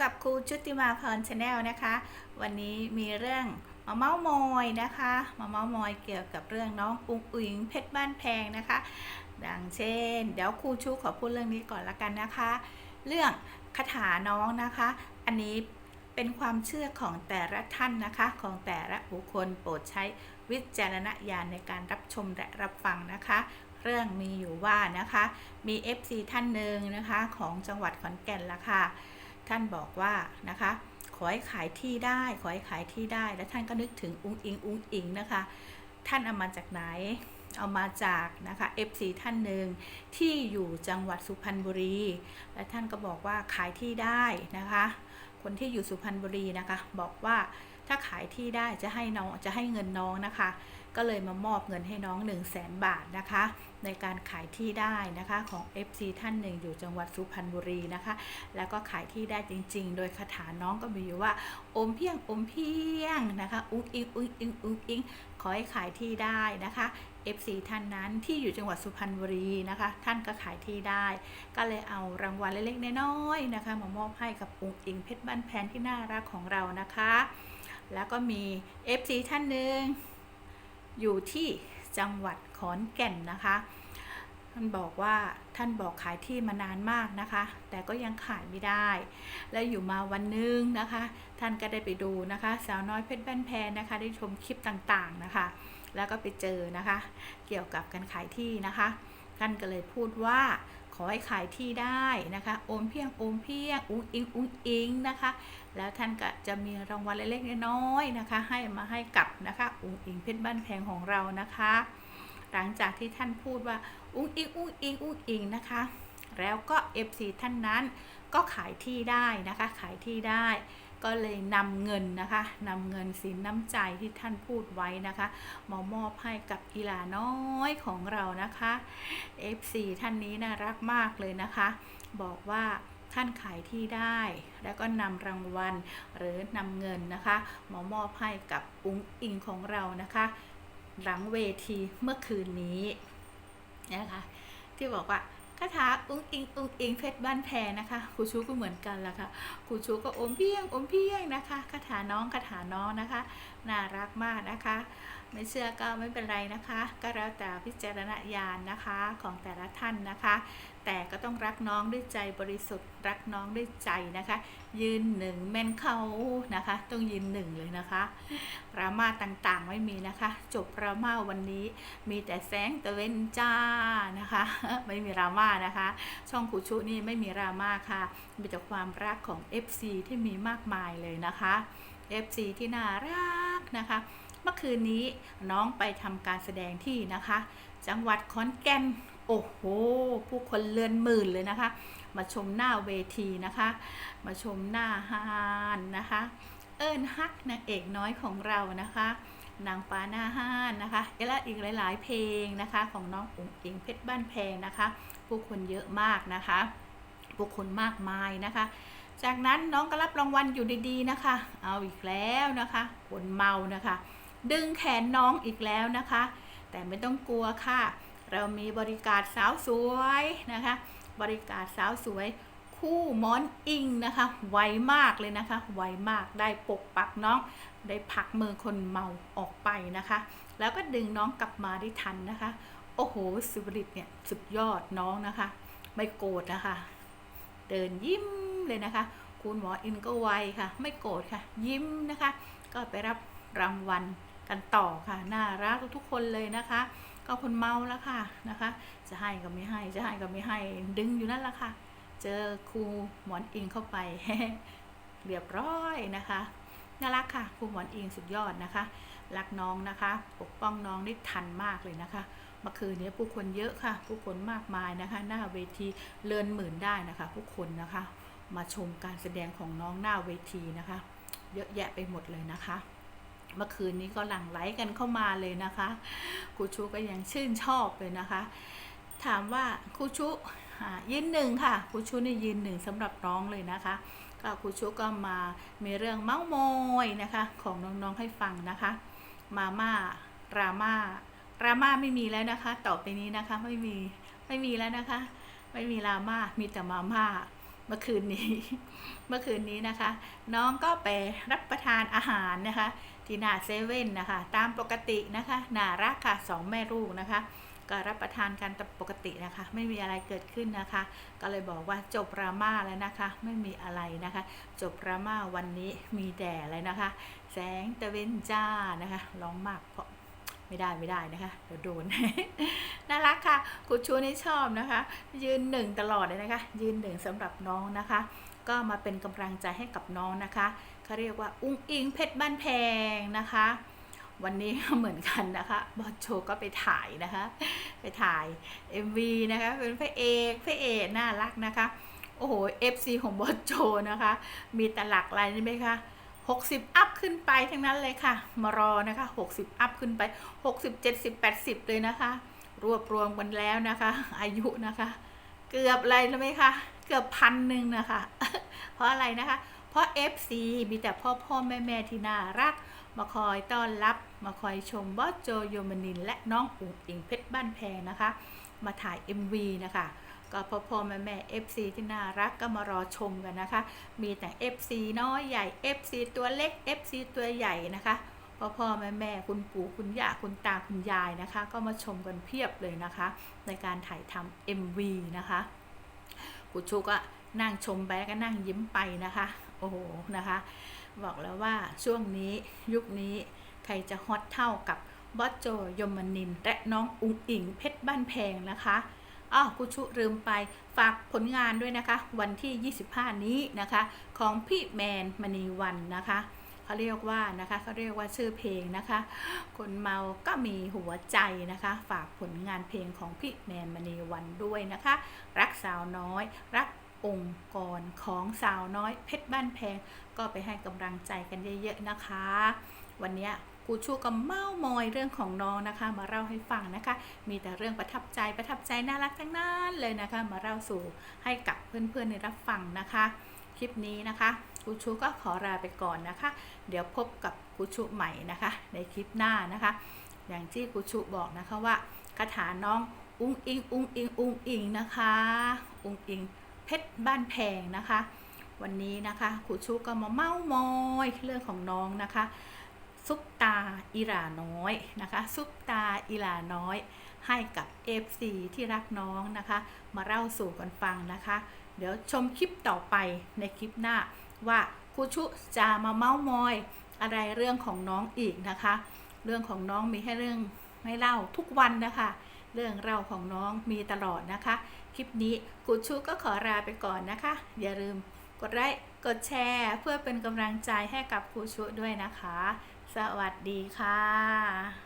กับครูชุติมาพรชาแนลนะคะ วันนี้มีเรื่องมาเมามอยนะคะมาเมามอยเกี่ยวกับเรื่องน้องอุ๋งอุ๋งเพชรบ้านแพงนะคะ ดังเช่น เดี๋ยวครูชูขอพูดเรื่องนี้ก่อนละกันนะคะ เรื่องคาถาน้องนะคะ อันนี้เป็นความเชื่อของแต่ละท่านนะคะ ของแต่ละบุคคลโปรดใช้วิจารณญาณในการรับชมและรับฟังนะคะเรื่องมีอยู่ว่านะคะ มี FC ท่านหนึ่งนะคะ ของจังหวัดขอนแก่นละค่ะ ท่านบอกว่านะคะขอให้ขายที่ได้ ขอให้ขายที่ได้ แล้วท่านก็นึกถึงอุ้งอิงอุ้งอิงนะคะ ท่านเอามาจากไหน เอามาจากนะคะ FC ท่านหนึ่งที่อยู่จังหวัดสุพรรณบุรี และท่านก็บอกว่าขายที่ได้นะคะ คนที่อยู่สุพรรณบุรีนะคะ บอกว่าถ้าขายที่ได้จะให้น้องจะให้เงินน้องนะคะ ก็เลยมามอบเงินให้น้อง 1 0 0 0 0แสนบาทนะคะ ในการขายที่ได้นะคะของ FC ท่านหนึ่งอยู่จังหวัดสุพรรณบุรีนะคะ แล้วก็ขายที่ได้จริง ๆ โดยคาถาน้องก็มีอยู่ว่า อมเพียงอมเพียงนะคะอุ้งอิงอุ้งอิงอุ้งอิงขอให้ขายที่ได้นะคะ FC ท่านนั้นที่อยู่จังหวัดสุพรรณบุรีนะคะ ท่านก็ขายที่ได้ ก็เลยเอารางวัลเล็กๆน้อยๆนะคะ มามอบให้กับอุ้งอิงเพชรบ้านแพนที่น่ารักของเรานะคะ แล้วก็มี FC ท่านหนึ่ง อยู่ที่จังหวัดขอนแก่นนะคะ ท่านบอกว่าท่านบอกขายที่มานานมากนะคะ แต่ก็ยังขายไม่ได้ แล้วอยู่มาวันหนึงนะคะ ท่านก็ได้ไปดูนะคะ สาวน้อยเพชรบ้านแพนนะคะ ได้ชมคลิปต่างๆนะคะ แล้วก็ไปเจอนะคะ เกี่ยวกับการขายที่นะคะ ท่านก็เลยพูดว่า ขอให้ขายที่ได้นะคะ โอมเพียงโอมเพียงอุ้งอิงอุ้งอิงนะคะ แล้วท่านก็จะมีรางวัลเล็กๆน้อยๆนะคะ ให้มาให้กับนะคะอุ้งอิงเพชรบ้านแพงของเรานะคะ หลังจากที่ท่านพูดว่าอุ้งอิงอุ้งอิงอุ้งอิงนะคะ แล้วก็ FC ท่านนั้นก็ขายที่ได้นะคะ ขายที่ได้ ก็เลยนำเงินนะคะนำเงินสินน้ำใจที่ท่านพูดไว้นะคะมามอบให้กับอีลาน้อยของเรานะคะ FC ท่านนี้น่ารักมากเลยนะคะ บอกว่าท่านขายที่ได้ แล้วก็นำรางวัลหรือนำเงินนะคะมามอบให้กับอุ้งอิงของเรานะคะ หลังเวทีเมื่อคืนนี้นะคะที่บอกว่า คาถาอุ้งอิงอุ้งอิงเพชรบ้านแพรนะคะครูชูก็เหมือนกันละค่ะครูชูก็อมเพียงอมเพียงนะคะคาถาน้องคาถาน้องนะคะ น่ารักมากนะคะ ไม่เชื่อก็ไม่เป็นไรนะคะ ก็แล้วแต่พิจารณญาณนะคะของแต่ละท่านนะคะ แต่ก็ต้องรักน้องด้วยใจบริสุทธิ์ รักน้องด้วยใจนะคะ ยืนหนึ่งแม่นเขานะคะ ต้องยืนหนึ่งเลยนะคะรามาต่างๆไม่มีนะคะ จบรามาวันนี้มีแต่แสงตะเวนจ้านะคะ ไม่มีรามานะคะ ช่องคูชุนี่ไม่มีรามาค่ะ มีแต่ความรักของ FC ที่มีมากมายเลยนะคะ FC ที่น่ารักนะคะ เมื่อคืนนี้น้องไปทำการแสดงที่นะคะ จังหวัดขอนแก่นโอ้โห ผู้คนเลือนหมื่นเลยนะคะ มาชมหน้าเวทีนะคะ มาชมหน้าฮานนะคะ เอิญฮักนางเอกน้อยของเรานะคะ นางฟ้าหน้าห้านนะคะและอีกหลาย ๆ เพลงนะคะของน้องอุ๋งอิงเพชรบ้านแพงนะคะผู้คนเยอะมากนะคะผู้คนมากมายนะคะ จากนั้นน้องก็รับรางวัลอยู่ดีๆนะคะ เอาอีกแล้วนะคะคนเมานะคะ ดึงแขนน้องอีกแล้วนะคะ แต่ไม่ต้องกลัวค่ะ เรามีบริการสาวสวยนะคะ บริการสาวสวย คู่มอนอิงนะคะ ไวมากเลยนะคะ ไวมากได้ปกปักน้อง ได้ผักมือคนเมาออกไปนะคะ แล้วก็ดึงน้องกลับมาได้ทันนะคะ โอ้โหสุบริตเนี่ยสุดยอดน้องนะคะ ไม่โกรธนะคะ เดินยิ้มเลยนะคะ คุณหมออินก็ไวค่ะ ไม่โกรธค่ะ ยิ้มนะคะ ก็ไปรับรางวัลกันต่อค่ะ น่ารักทุกๆคนเลยนะคะ ก็คนเมาแล้วค่ะนะคะ จะให้ก็ไม่ให้จะให้ก็ไม่ให้ดึงอยู่นั่นแหละค่ะ เจอครูหมอนอิงเข้าไปเรียบร้อยนะคะน่ารักค่ะครูหมอนอิงสุดยอดนะคะรักน้องนะคะ ปกป้องน้องได้ทันมากเลยนะคะเมื่อคืนนี้ผู้คนเยอะค่ะ ผู้คนมากมายนะคะ หน้าเวทีเลินหมื่นได้นะคะ ผู้คนนะคะ มาชมการแสดงของน้องหน้าเวทีนะคะ เยอะแยะไปหมดเลยนะคะ เมื่อคืนนี้ก็หลั่งไหลกันเข้ามาเลยนะคะครูชูก็ยังชื่นชอบเลยนะคะ ถามว่าครูชูยืนหนึ่งค่ะครูชูนี่ยืนหนึ่งสำหรับน้องเลยนะคะก็ครูชูก็มามีเรื่องเมาส์มอยนะคะ ของน้องๆให้ฟังนะคะ มาม่าราม่าราม่าไม่มีแล้วนะคะ ต่อไปนี้นะคะไม่มีไม่มีแล้วนะคะ ไม่มีราม่ามีแต่มาม่าเมื่อคืนนี้ เมื่อคืนนี้นะคะ น้องก็ไปรับประทานอาหารนะคะ ที่หน้าเซเว่นนะคะ ตามปกตินะคะน่ารักค่ะสองแม่ลูกนะคะ ก็รับประทานกันตามปกตินะคะ ไม่มีอะไรเกิดขึ้นนะคะ ก็เลยบอกว่าจบราม่าแล้วนะคะ ไม่มีอะไรนะคะ จบราม่าวันนี้มีแด่เลยนะคะ แสงตะเวนจ้านะคะร้องมากเพราะไม่ได้ไม่ได้นะคะเดี๋ยวโดนน่ารักค่ะคุณชูนี่ชอบนะคะ ยืนหนึ่งตลอดเลยนะคะ ยืนหนึ่งสำหรับน้องนะคะ ก็มาเป็นกำลังใจให้กับน้องนะคะ เขาเรียกว่าอุ้งอิงเพชรบ้านแพงนะคะ วันนี้ก็เหมือนกันนะคะบอสโจก็ไปถ่ายนะคะ ไปถ่าย MV นะคะเป็นพระเอกพระเอกน่ารักนะคะ โอ้โห FC ของบอสโจนะคะ มีแต่หลักอะไรนี่ไหมคะ60 อัพขึ้นไปทั้งนั้นเลยค่ะ มารอนะคะ 60 อัพขึ้นไป 60 70 80 เลยนะคะ รวบรวมกันแล้วนะคะ อายุนะคะ เกือบอะไรรู้ไหมคะ เกือบพันหนึ่งนะคะ เพราะอะไรนะคะ ราะ FC มีแต่พ่อพ่อแม่แม่ที่น่ารัก มาคอยต้อนรับ มาคอยชมบอสโจโยมานิน และน้องอุ๋งอิงเพชรบ้านแพงนะคะ มาถ่าย MV นะคะก็พ่อพ่อแม่แม่ FC ที่น่ารักก็มารอชมกันนะคะ มีแต่ FC น้อยใหญ่ FC ตัวเล็ก FC ตัวใหญ่นะคะพ่อพ่อแม่แม่คุณปู่คุณย่าคุณตาคุณยายนะคะ ก็มาชมกันเพียบเลยนะคะ ในการถ่ายทำ MV นะคะกูชูก็นั่งชมไปแล้วก็นั่งยิ้มไปนะคะ โอ้โหนะคะ บอกแล้วว่าช่วงนี้ยุคนี้ใครจะฮอตเท่ากับบอสโจยมนินและน้องอุ๋งอิงเพชรบ้านแพงนะคะอ้าวกุชุลืมไปฝากผลงานด้วยนะคะ วันที่ 25 นี้นะคะ ของพี่แมนมณีวันนะคะเขาเรียกว่านะคะเขาเรียกว่าชื่อเพลงนะคะ คนเมาก็มีหัวใจนะคะ ฝากผลงานเพลงของพี่แมนมณีวันด้วยนะคะ รักสาวน้อย รัก องค์กรของสาวน้อยเพชรบ้านแพง ก็ไปให้กำลังใจกันเยอะๆนะคะ วันนี้กูชูก็เม้ามอยเรื่องของน้องนะคะ มาเล่าให้ฟังนะคะ มีแต่เรื่องประทับใจประทับใจน่ารักทั้งนั้นเลยนะคะ มาเล่าสู่ให้กับเพื่อนๆในรับฟังนะคะ คลิปนี้นะคะกูชูก็ขอลาไปก่อนนะคะ เดี๋ยวพบกับกูชูใหม่นะคะ ในคลิปหน้านะคะ อย่างที่กูชูบอกนะคะว่าคาถาน้องอุ้งอิง อุ้งอิง อุ้งอิงนะคะ อุ้งอิง เพชรบ้านแพงนะคะ วันนี้นะคะครูชูก็มาเม้ามอยเรื่องของน้องนะคะ ซุปตาอิหร่าน้อยนะคะ ซุปตาอิหร่าน้อย ให้กับ FC ที่รักน้องนะคะ มาเล่าสู่กันฟังนะคะ เดี๋ยวชมคลิปต่อไปในคลิปหน้าว่าครูชุจะมาเม้ามอยอะไรเรื่องของน้องอีกนะคะ เรื่องของน้องมีให้เรื่องให้เล่าทุกวันนะคะ เรื่องเล่าของน้องมีตลอดนะคะ คลิปนี้คูชุก็ขอลาไปก่อนนะคะ อย่าลืมกดไลค์กดแชร์เพื่อเป็นกำลังใจให้กับครูชุด้วยนะคะ สวัสดีค่ะ